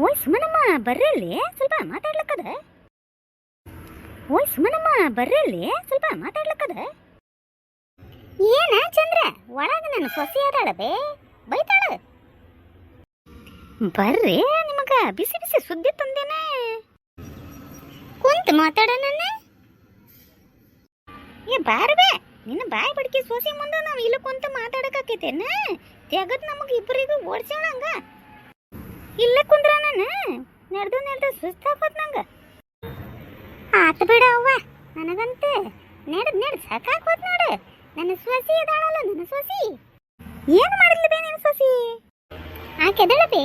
ಓಯ್ ಸುಮನಮ್ಮ, ಬರ್ರಿ ಅಲ್ಲಿ. ಸ್ವಲ್ಪ ಮಾತಾಡ್ಲಕ್ಕದ. ಓಯ್ ಸುಮನಮ್ಮ, ಬರ್ರಿ ಅಲ್ಲಿ. ಸ್ವಲ್ಪ ಮಾತಾಡ್ಲಕ್ಕದ. ಏನ ಚಂದ್ರ? ಒಳಗ ನನ್ನ ಸೊಸಿ ಅದಾಳದೆ ಬೈತಾಳ. ಬರ್ರಿ, ನಿಮಗ ಬಿಸಿ ಬಿಸಿ ಸುದ್ದಿ ತಂದೇನೆ. ಕುಂತ ಮಾತಾಡೋಣ ಏ ಬಾರ್ಬೆ ನಿನ್ನ ಬಾಯಿ ಬಡ್ಕಿ ಸೋಸಿ ಮುಂದೆ ನಾವು ಇಲ್ಲಿ ಕುಂತ ಮಾತಾಡಕತ್ತೇನ ತೆಗದ್ ನಮಗೆ ಇಬ್ಬರಿಗೂ ಓಡ್ಸೋಣ ಹಂಗ ಇಲ್ಲೇ ಕುಂದ್ರ ನಾನು? ನಡೆದು ನಡೆದು ಸುಸ್ತಾಗೋದ್ ನಂಗ. ಆತ ಬಿಡ ಅವ್ವ, ನನಗಂತೆ. ನಡೆದ್ ನಡೆದ್ ಸಾಕಾಗೋದ್ ನೋಡು. ನನ್ನ ಸೊಸಿ ಅದಾಳಲ್ಲ, ನನ್ನ ಸೊಸಿ. ಏನು ಮಾಡಿದ್ಲು ಬೇ ನಿನ್ ಸೊಸಿ? ಆಕೆ ಎದಳಬೇ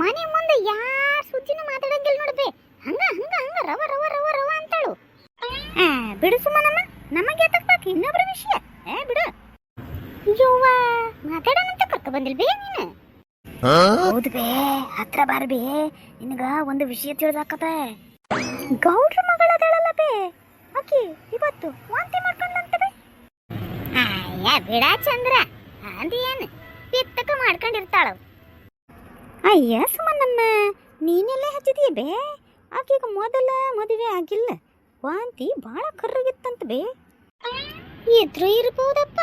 ಮನೆ ಮುಂದೆ ಯಾರ ಸುದ್ದಿನೂ ಮಾತಾಡಂಗಿಲ್ಲ ನೋಡ್ಬೇ ಹಂಗ ಹಂಗ ಹಂಗ, ರವ ರವ ರವ ರವ ಅಂತಾಳು. ಬಿಡು ಸುಮ್ಮನಮ್ಮ ನಮಗೆ ಎತ್ತಕ್ಬೇಕು ಇನ್ನೊಬ್ರ ವಿಷಯ? ಏ, ಬಿಡು. ಯವ್ವ, ಮಾತಾಡೋಣಂತ ಕರ್ಕ ಬಂದಿಲ್ ಬೇ ನೀನು? ಹೌದು ಬೇ ಹತ್ರ ಬಾರ ಬೇ ನಿನಗ ಒಂದು ವಿಷಯ ತಿಳಿದಾಕತ ಗೌಡ್ರ ಮಗಳದಳಲ್ಲ ಬೇ? ಅಕ್ಕಿ ಇವತ್ತು ವಾಂತಿ ಮಾಡ್ಕೊಂಡಂತ ಬೇ ಅಯ್ಯ ಬಿಡ ಚಂದ್ರ. ಅಂದಿ ಏನು? ಪಿತ್ತಕ ಮಾಡ್ಕೊಂಡಿರ್ತಾಳ ಅಯ್ಯ ಸುಮನಮ್ಮ ನೀನೆಲ್ಲ ಹಚ್ಚಿದೀಯ ಬೇ? ಆಕೆಗ ಮೊದಲ ಮದುವೆ ಆಗಿಲ್ಲ. ವಾಂತಿ ಬಹಳ ಕರ್ರಗಿತ್ತಂತ ಬೇ. ಇದ್ರು ಇರ್ಬೋದಪ್ಪ.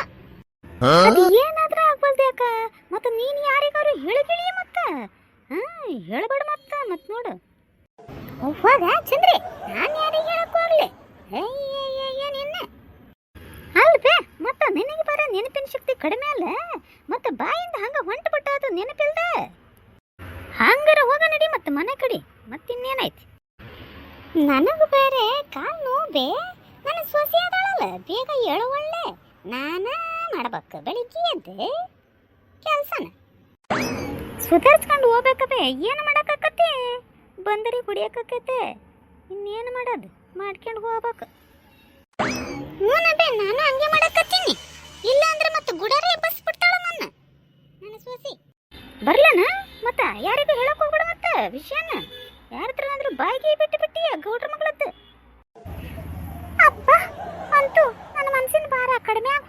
ಏನಾದ್ರೂ ಆಗ್ಬಲ್ದೆ ಅಕ್ಕ ಹೇಳಿಗಿಳಿ ಮತ್ತ. ಹೇಳಬೇಡ ಹೇಳ್ಬೇಡ ಮತ್ತ, ಮತ್ ನೋಡು. ಹೋಗ ಚಂದ್ರಿ, ನಾನು ಯಾರಿಗೆ ಹೇಳಕ್ ಹೋಗ್ಲಿ ಏನಿನ್ನ ಅಲ್ಬೇ ಮತ್ತ ನಿನಗೆ ಬರ ನೆನಪಿನ ಶಕ್ತಿ ಕಡಿಮೆ ಅಲ್ಲ? ಮತ್ತ ಬಾಯಿಂದ ಹಂಗ ಹೊಂಟು ಬಿಟ್ಟ ಅದು ನೆನಪಿಲ್ದ? ಹಂಗಾರ ಹೋಗ ನಡಿ ಮತ್ತ ಮನೆ ಕಡಿ. ಮತ್ತಿನ್ನೇನೈತಿ ನನಗೂ ಬೇರೆ ಕಾಲ್ ನೋವೆ. ನನ್ನ ಸೊಸೆ ಅದಳಲ್ಲ, ಬೇಗ ಏಳು ಒಳ್ಳೆ. ನಾನ ಮಾಡ್ಬೇಕು ಬೆಳಿಗ್ಗೆ ಎದ್ದು. ಕೆಲ್ಸನ. ಸುಧಾರಿಸ್ಕೊಂಡು ಹೋಗ್ಬೇಕಬೇ ಏನು ಮಾಡಕ್ಕಾಕತ್ತೆ? ಬಂದರಿ ಕುಡಿಯಕಾಕತ್ತೆ. ಇನ್ನೇನು ಮಾಡೋದು? ಮಾಡ್ಕೊಂಡು ಹೋಗ್ಬೇಕು. ಹ್ಞೂನಬೇ ನಾನು ಹಂಗೆ ಮಾಡಕತ್ತೀನಿ. ಇಲ್ಲ ಅಂದ್ರೆ ಮತ್ತೆ ಗುಡಾರೇ ಬಸ್ ಬಿಡ್ತಾಳ ನನ್ನ? ನನ್ನ ಸೊಸಿ. ಬರ್ಲನ ಮತ್ತ ಯಾರಿಗೂ ಹೇಳಕ್ ಹೋಗ್ಬೇಡ ಮತ್ತ ವಿಷಯನ? ಯಾರ ಹತ್ರ ಆದ್ರೂ ಬಾಯಿಗೆ ಬಿಟ್ಟು ಬಿಟ್ಟಿ ಗೌಡ್ರ ಮಗಳದ್ದು? ಅಪ್ಪ ಅಂತೂ ನನ್ನ ಮನಸ್ಸಿನ ಭಾರ ಕಡಿಮೆ ಆಗಿ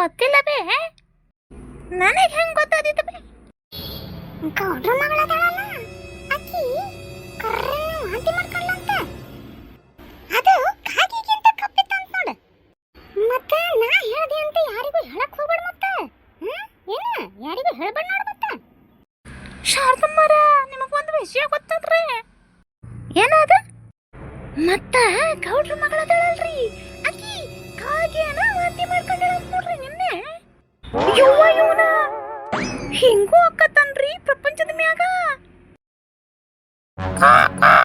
ಗೊತ್ತಿಲ್ಲ ಬೇ ನನಗೆ ಹೆಂಗ್ ಗೊತ್ತಾದಿತ್ತು ಬೇ? ಗೌಡ್ರ ಮಗಳದಾಳಲ್ಲ ಅಕ್ಕಿ ಕರ್ರನ್ನ ವಾಂತಿ ಮಾಡ್ಕೊಳ್ಳಂತ ಅದು ಕಾಗಿಗಿಂತ ಕಪ್ಪಿತ್ತಂತ ನೋಡು. ಮತ್ತ ನಾ ಹೇಳ್ದೆ ಅಂತ ಯಾರಿಗೂ ಹೇಳಕ್ ಹೋಗ್ಬೇಡ ಮತ್ತೆ. ಏನ? ಯಾರಿಗೂ ಹೇಳ್ಬೇಡ ನೋಡು ಮತ್ತ. ಶಾರದಮ್ಮರ ನಿಮಗೊಂದು ವಿಷಯ ಗೊತ್ತದ್ರಿ ಏನದ ಮತ್ತ ಗೌಡ್ರ ಮಗಳದಾಳಲ್ರಿ ಅಕ್ಕಿ ಕಾಗೇನ ವಾಂತಿ ಮಾಡ್ಕೊಂಡಳ ನೋಡ್ರಿ ಯವ್ವ ಇವನ ಹಿಂಗೂ ಅಕ್ಕತ್ತನ್ರಿ ಪ್ರಪಂಚದ ಮ್ಯಾಗ.